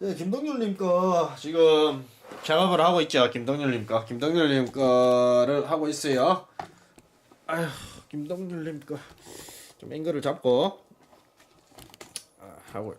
네, 김동률님 거 지금 작업을 하고 있죠. 김동률님 거, 김동률님 거를 하고 있어요. 아휴, 김동률님 거 좀 앵글을 잡고 아, 하고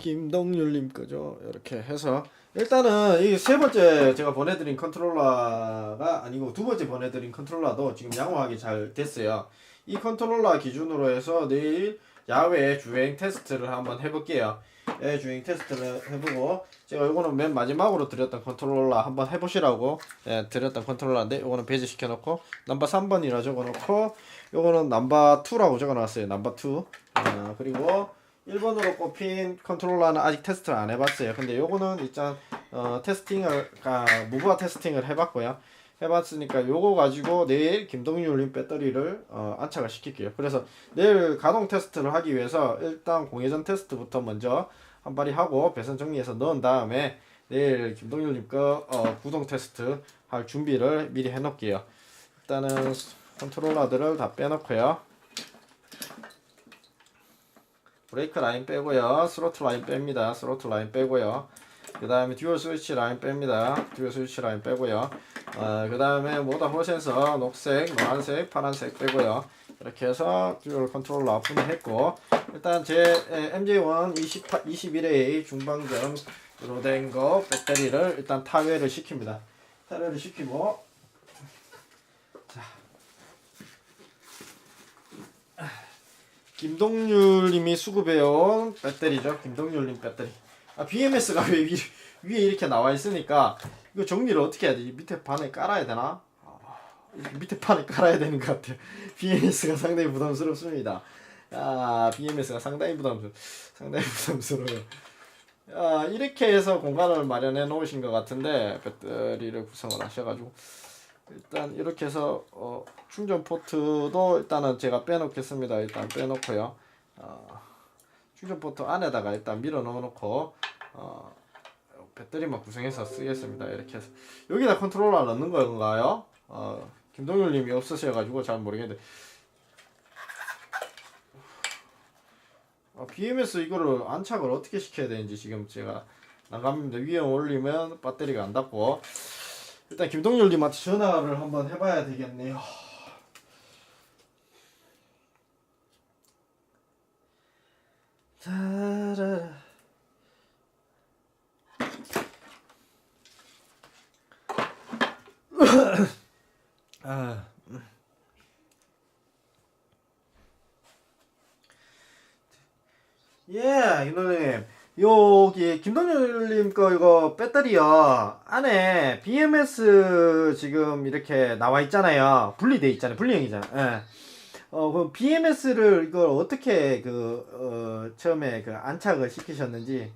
김동률님 거죠. 이렇게 해서 일단은 이 세 번째 제가 보내드린 컨트롤러가 아니고 두 번째 보내드린 컨트롤러도 지금 양호하게 잘 됐어요. 이 컨트롤러 기준으로 해서 내일 야외 주행 테스트를 한번 해볼게요. 야외 주행 테스트를 해보고 제가 이거는 맨 마지막으로 드렸던 컨트롤러 한번 해보시라고 예, 드렸던 컨트롤러인데 이거는 배제 시켜 놓고 넘버 3번이라 적어 놓고 이거는 넘버 2라고 적어 놨어요. 넘버 2 아, 그리고 1번으로 꼽힌 컨트롤러는 아직 테스트를 안 해봤어요. 근데 요거는 일단 어, 테스팅을 아, 무브화 테스팅을 해봤고요. 해봤으니까 요거 가지고 내일 김동률님 배터리를 어, 안착을 시킬게요. 그래서 내일 가동 테스트를 하기 위해서 일단 공회전 테스트부터 먼저 한 발이 하고 배선 정리해서 넣은 다음에 내일 김동률님 거 어, 구동 테스트 할 준비를 미리 해놓을게요. 일단은 컨트롤러들을 다 빼놓고요. 브레이크 라인 빼고요. 스로틀 라인 뺍니다. 스로틀 라인 빼고요. 그 다음에 듀얼 스위치 라인 뺍니다. 듀얼 스위치 라인 빼고요. 어, 그 다음에 모다 호센서 녹색, 노란색, 파란색 빼고요. 이렇게 해서 듀얼 컨트롤러 분해했고 일단 제 MJ1 28, 21A 중방전으로 된 거 배터리를 일단 타회를 시킵니다. 타회를 시키고 김동률님이 수급해온 배터리죠. 김동률님 배터리. 아, BMS가 왜 위, 위에 이렇게 나와 있으니까 이거 정리를 어떻게 해야 되지? 밑에 판에 깔아야 되나? 아, 밑에 판에 깔아야 되는 것 같아요. BMS가 상당히 부담스럽습니다. 아, BMS가 상당히 부담스러, 상당히 부담스러워요. 아, 이렇게 해서 공간을 마련해 놓으신 것 같은데 배터리를 구성을 하셔가지고 일단 이렇게 해서 어, 충전 포트도 일단은 제가 빼놓겠습니다. 일단 빼놓고요. 어, 충전 포트 안에다가 일단 밀어 넣어 놓고 어, 배터리만 구성해서 쓰겠습니다. 이렇게 해서 여기다 컨트롤러 넣는 건가요? 어, 김동률님이 없으셔가지고 잘 모르겠는데 아, BMS 이거를 안착을 어떻게 시켜야 되는지 지금 제가 난감입니다. 위에 올리면 배터리가 안 닿고 일단 김동률님한테 전화를 한번 해봐야 되겠네요. 따라라. 아, 예, 김동률님. 여기 김동률님 거 이거 배터리요 안에 BMS 지금 이렇게 나와 있잖아요 분리돼 있잖아요 분리형이잖아 예. 어 그럼 BMS를 이걸 어떻게 그 어, 처음에 그 안착을 시키셨는지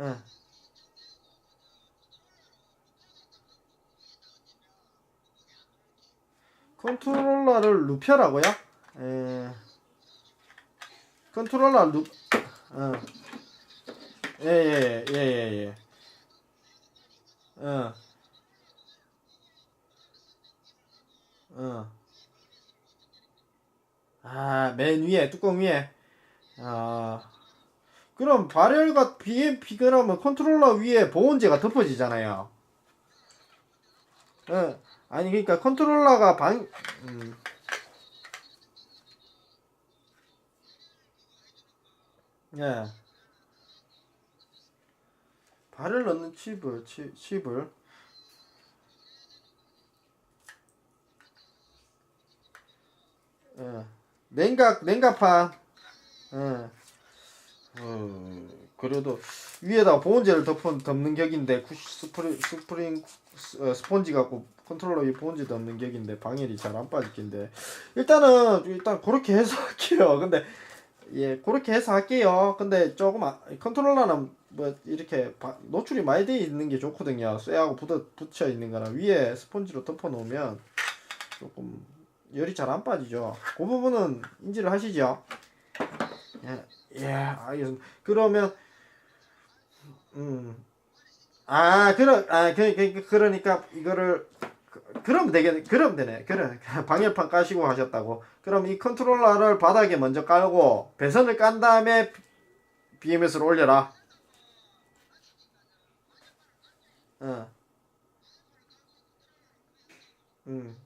예. 컨트롤러를 눕혀라고요? 예. 컨트롤러 눕, 어. 예, 예, 예, 예, 예. 어. 어. 아, 맨 위에, 뚜껑 위에. 아. 그럼 발열과 BMP 그러면 컨트롤러 위에 보온재가 덮어지잖아요. 어. 아니, 그러니까 컨트롤러가 방, 음. 예. 발을 넣는 칩을, 치, 칩을. 예. 냉각, 냉각판. 예. 어, 그래도 위에다 보온재를 덮은, 덮는 격인데, 쿠- 스프링, 스프링, 스- 어, 스펀지 갖고 컨트롤러 위 보온재 덮는 격인데, 방열이 잘 안 빠질 낀데. 일단은, 일단 그렇게 해서 할게요. 근데, 예, 그렇게 해서 할게요. 근데 조금 아- 컨트롤러는 뭐 이렇게 바- 노출이 많이 돼 있는 게 좋거든요. 쇠하고 붙어 붙여 있는 거는 위에 스펀지로 덮어 놓으면 조금 열이 잘 안 빠지죠. 그 부분은 인지를 하시죠. 예, 예, 알겠습니다. 그러면 음, 아, 그러, 아, 그, 그, 그러니까 이거를 그- 그럼 되겠네. 그럼 되네. 그래. 방열판 까시고 하셨다고. 그럼 이 컨트롤러를 바닥에 먼저 깔고 배선을 깐 다음에 BMS를 올려라. 어. 음.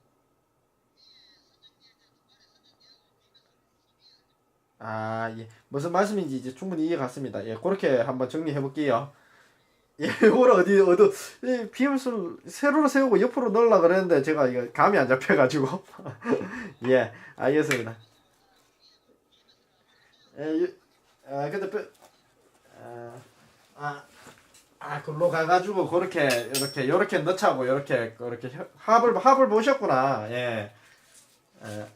아, 예. 무슨 말씀인지 이제 충분히 이해 갔습니다. 예, 그렇게 한번 정리해 볼게요. 예, 이걸 어디, 어디, 이 BMS를 세로로 세우고 옆으로 넣으려 그랬는데 제가 이거 감이 안 잡혀가지고. 예, 알겠습니다. 예, 유- 아, 근데, 뼈- 아, 아, 아, 글로 가가지고 그렇게, 이렇게, 요렇게 넣자고, 요렇게, 그렇게 협- 합을, 합을 보셨구나. 예. 예.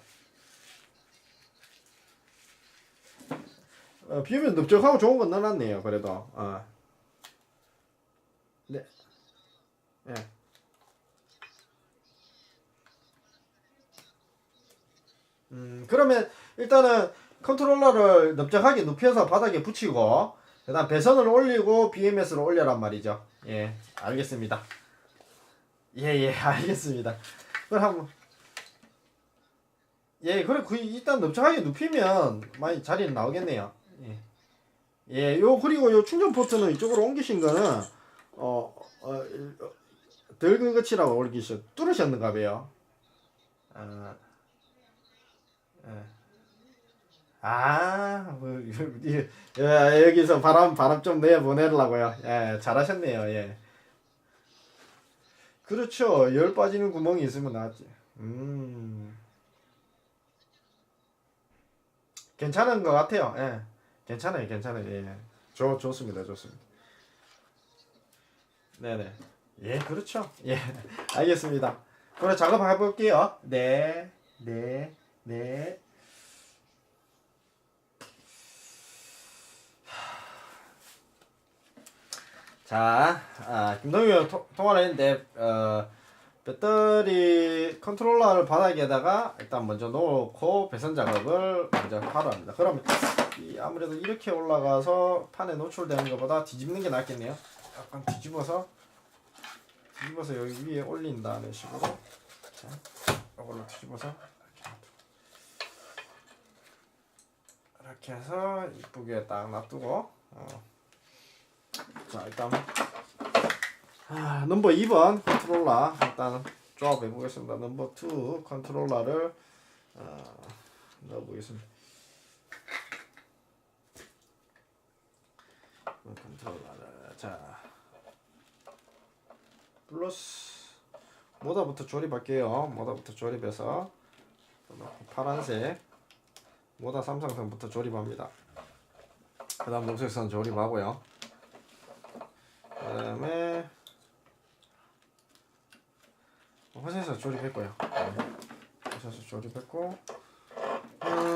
어, 비우면 넓적하고 좋은 건 넣어놨네요. 그래도. 어. 네. 예. 음, 그러면 일단은 컨트롤러를 넓적하게 눕혀서 바닥에 붙이고 그 다음 배선을 올리고 BMS를 올려란 말이죠. 예, 알겠습니다. 예, 예, 알겠습니다. 그럼 한번 예, 그래 그 일단 넓적하게 눕히면 많이 자리는 나오겠네요. 예. 예, 요 그리고 요 충전 포트는 이쪽으로 옮기신 거는 어, 어, 어 덜근 거치라고 올기셔 뚫으셨는가 봐요. 아, 예. 아, 뭐, 이- 예, 여기서 바람 바람 좀 내어 보내려고요. 예, 잘하셨네요. 예. 그렇죠. 열 빠지는 구멍이 있으면 낫지. 음, 괜찮은 것 같아요. 예, 괜찮아요, 괜찮아요. 예, 좋 좋습니다, 좋습니다. 네네. 예, 그렇죠. 예, 알겠습니다. 그럼 작업해 볼게요. 네, 네, 네. 자, 아, 김동규 토- 통화를 했는데, 어, 배터리 컨트롤러를 바닥에다가 일단 먼저 놓고 배선 작업을 먼저 하러 합니다. 이 아무래도 이렇게 올라가서 판에 노출되는 것보다 뒤집는 게 낫겠네요. 약간 뒤집어서 뒤집어서 여기 위에 올린다는 식으로 자, 이걸로 뒤집어서 이렇게 해서 이쁘게 딱 놔두고 어. 자 일단 아, 넘버 2번 컨트롤러 일단 조합해 보겠습니다. 넘버 2 컨트롤러를 어, 넣어 보겠습니다. 컨트롤러를 자 플러스 모다부터 조립할게요. 모다부터 조립해서 파란색 모다 삼성선부터 조립합니다. 그 다음 녹색선 조립하고요. 그 다음에 화살에서 조립했고요. 네. 화살에서 조립했고 음,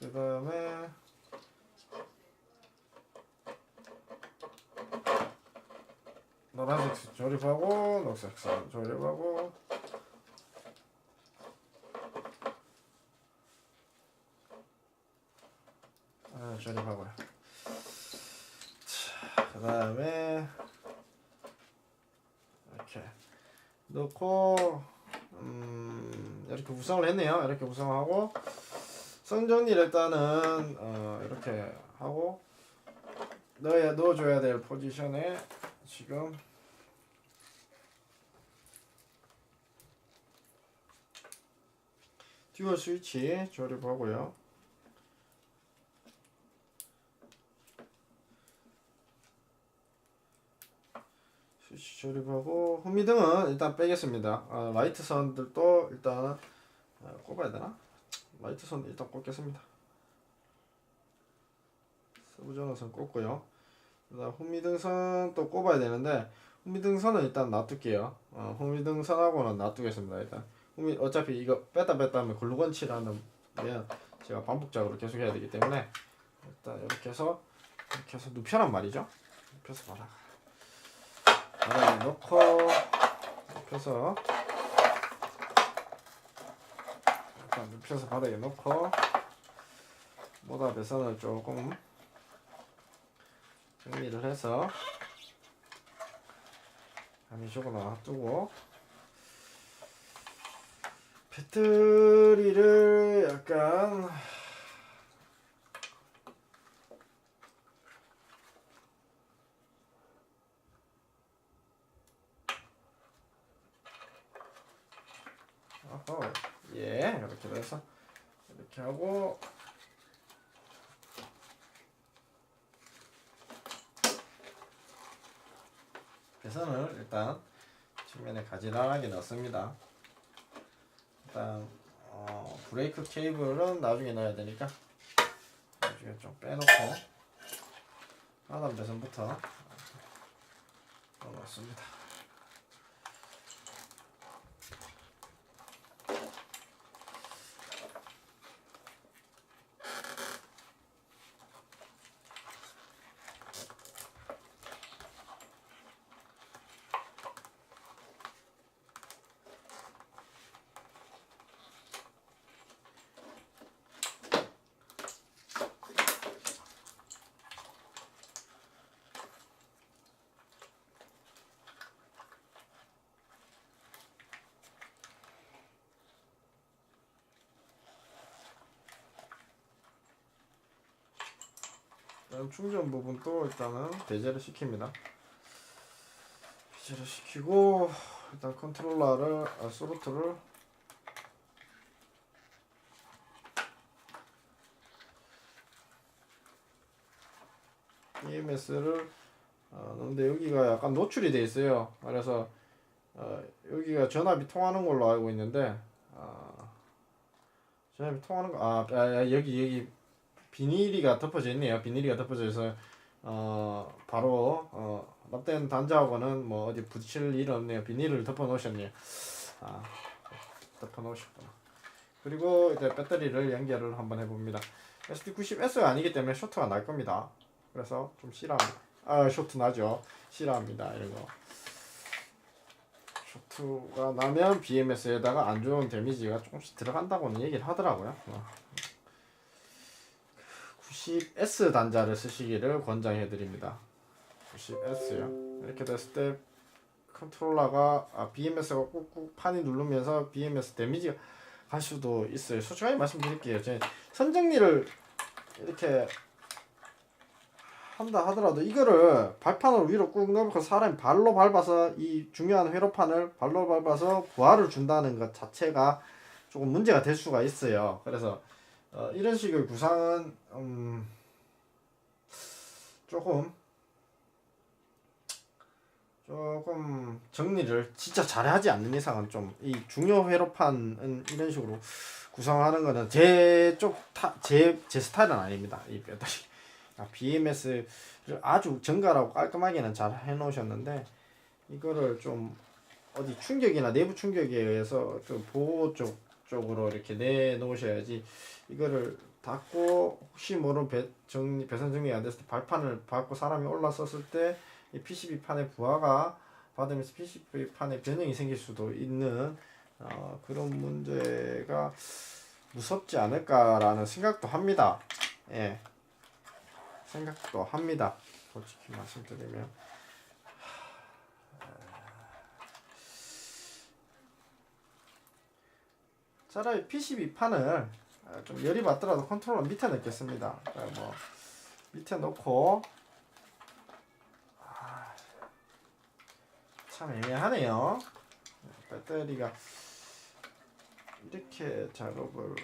그 다음에 노란색 조립하고 녹색선 조립하고 아, 조립하고요. 자, 그 다음에 이렇게 넣고 음, 이렇게 구성을 했네요. 이렇게 구성하고 선 정리를 일단은 어, 이렇게 하고 넣어야 넣어줘야 될 포지션에 지금 듀얼 스위치 조립하고요. 조립하고 후미등은 일단 빼겠습니다. 아, 라이트 선들도 일단 아, 꼽아야 되나? 라이트 선 일단 꼽겠습니다. 서브 전원선 꼽고요. 그다음 후미등선 또 꼽아야 되는데 후미등선은 일단 놔둘게요. 어, 후미등선하고는 놔두겠습니다. 일단 후미 어차피 이거 뺐다 뺐다 하면 글루건치라는 면 제가 반복적으로 계속 해야 되기 때문에 일단 이렇게 해서 이렇게 해서 눕혀란 말이죠. 눕혀서 바닥 바닥에 넣고 눕혀서 일단 눕혀서 바닥에 놓고 모다 배선을 조금 정리를 해서 아니 저거 놔두고 배터리를 약간 어허. 이렇게 돼서 이렇게 하고 배선을 일단 측면에 가지런하게 넣습니다. 일단 어, 브레이크 케이블은 나중에 넣어야 되니까 나중에 좀 빼놓고 하단 배선부터 넣어놓습니다. 그다음 충전 부분도 일단은 배제를 시킵니다. 배제를 시키고 일단 컨트롤러를 아, 소르트를 EMS를 어, 넣는데 여기가 약간 노출이 돼 있어요. 그래서 어, 여기가 전압이 통하는 걸로 알고 있는데 어, 전압이 통하는 거 아, 아 여기 여기 비닐이가 덮어져 있네요. 비닐이가 덮어져 있어서 어 바로 어 납된 단자하고는 뭐 어디 붙일 일 없네요. 비닐을 덮어 놓으셨네요. 아 덮어 놓으셨구나. 그리고 이제 배터리를 연결을 한번 해봅니다. SD90S가 아니기 때문에 쇼트가 날 겁니다. 그래서 좀 싫어합니다. 아 쇼트 나죠. 싫어합니다. 이런 거. 쇼트가 나면 BMS에다가 안 좋은 데미지가 조금씩 들어간다고는 얘기를 하더라고요. 어. 90S 단자를 쓰시기를 권장해 드립니다. 90S요. 이렇게 됐을 때 컨트롤러가 아, BMS가 꾹꾹 판이 누르면서 BMS 데미지가 갈 수도 있어요. 솔직하게 말씀드릴게요. 제 선정리를 이렇게 한다 하더라도 이거를 발판을 위로 꾹 넣고 사람이 발로 밟아서 이 중요한 회로판을 발로 밟아서 부하를 준다는 것 자체가 조금 문제가 될 수가 있어요. 그래서 어, 이런 식의 구상은 음, 조금 조금 정리를 진짜 잘하지 않는 이상은 좀 이 중요 회로판은 이런 식으로 구성하는 거는 제 쪽제제 제 스타일은 아닙니다. 이 배터리 아, BMS를 아주 정갈하고 깔끔하게는 잘 해놓으셨는데 이거를 좀 어디 충격이나 내부 충격에 의해서 좀 보호 쪽 쪽으로 이렇게 내놓으셔야지 이거를 닫고 혹시 모르는 배 정리 배선 정리 안 됐을 때 발판을 밟고 사람이 올라섰을 때 이 PCB 판의 부하가 받으면서 PCB 판에 변형이 생길 수도 있는 어, 그런 문제가 무섭지 않을까라는 생각도 합니다. 예. 생각도 합니다. 솔직히 말씀드리면. 차라리 PCB 판을 좀 열이 받더라도 컨트롤러 밑에 넣겠습니다. 그러니까 뭐 밑에 놓고 아, 참 애매하네요. 배터리가 이렇게 작업을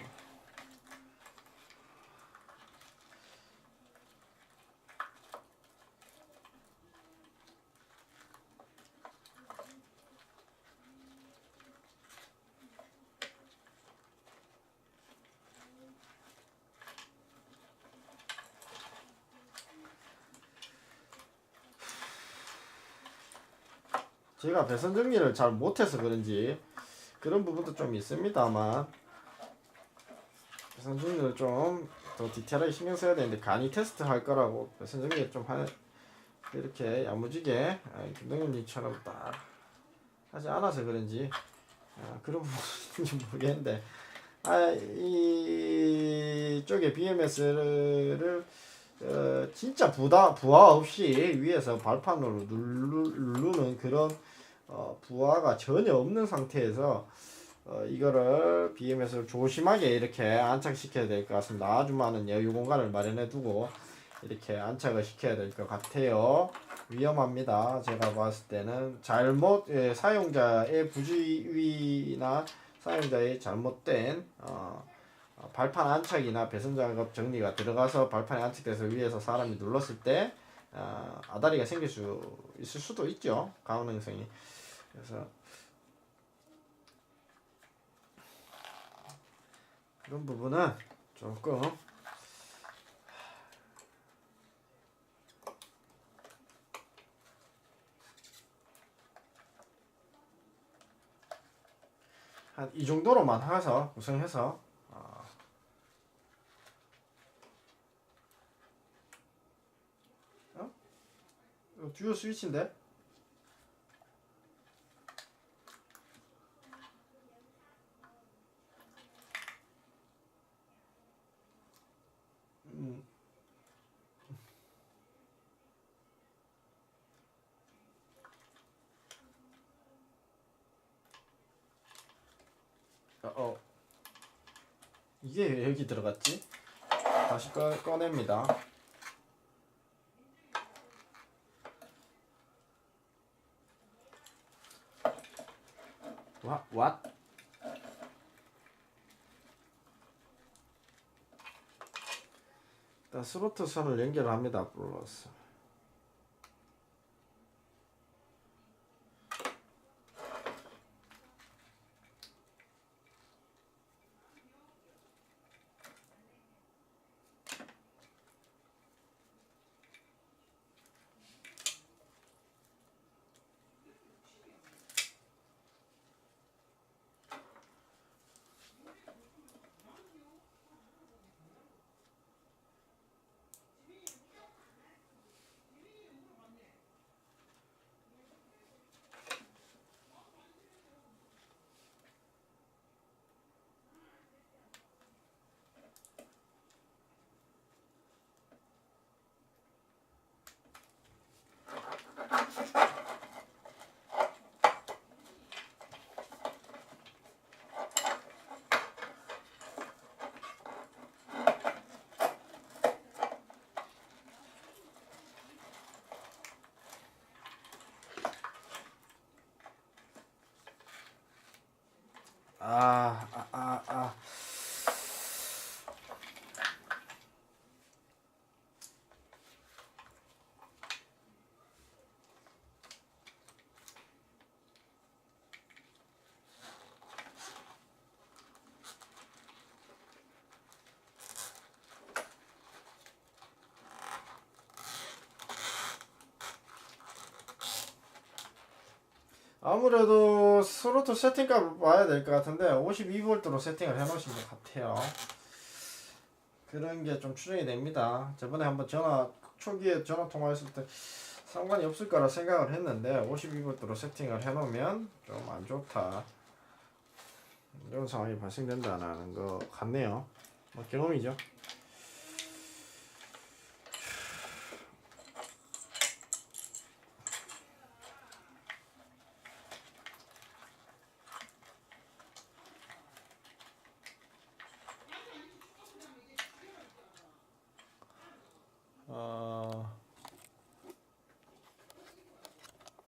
제가 배선 정리를 잘 못해서 그런지 그런 부분도 좀 있습니다만. 배선 정리를 좀 더 디테일하게 신경 써야 되는데 간이 테스트 할 거라고 배선 정리를 좀 하, 이렇게 야무지게 아, 김동현님처럼 딱 하지 않아서 그런지 아, 그런 부분인지 모르겠는데. 아, 이쪽에 BMS를 어, 진짜 부다 부하 없이 위에서 발판으로 누르, 누르는 그런 어, 부하가 전혀 없는 상태에서 어, 이거를 BMS를 조심하게 이렇게 안착시켜야 될 것 같습니다. 아주 많은 여유 공간을 마련해 두고 이렇게 안착을 시켜야 될 것 같아요. 위험합니다. 제가 봤을 때는 잘못 예, 사용자의 부주의나 사용자의 잘못된 어, 어, 발판 안착이나 배선 작업 정리가 들어가서 발판에 안착돼서 위에서 사람이 눌렀을 때 어, 아다리가 생길 수 있을 수도 있죠. 가능성이. 그래서 그런 부분은 조금 한 이 정도로만 해서 구성해서 어, 어? 이거 듀오 스위치인데? 음. 어, 어. 이게 왜 여기 들어갔지? 다시 꺼, 꺼냅니다. 와, 왓? 일단 스로트 선을 연결합니다. 플러스. 아, 아, 아, 아. 아무래도 스로트 세팅값을 봐야 될 것 같은데 52V로 세팅을 해 놓으신 것 같아요. 그런 게 좀 추정이 됩니다. 저번에 한번 전화 초기에 전화 통화했을 때 상관이 없을 거라 생각을 했는데 52V로 세팅을 해 놓으면 좀 안 좋다. 이런 상황이 발생된다는 거 같네요. 뭐 경험이죠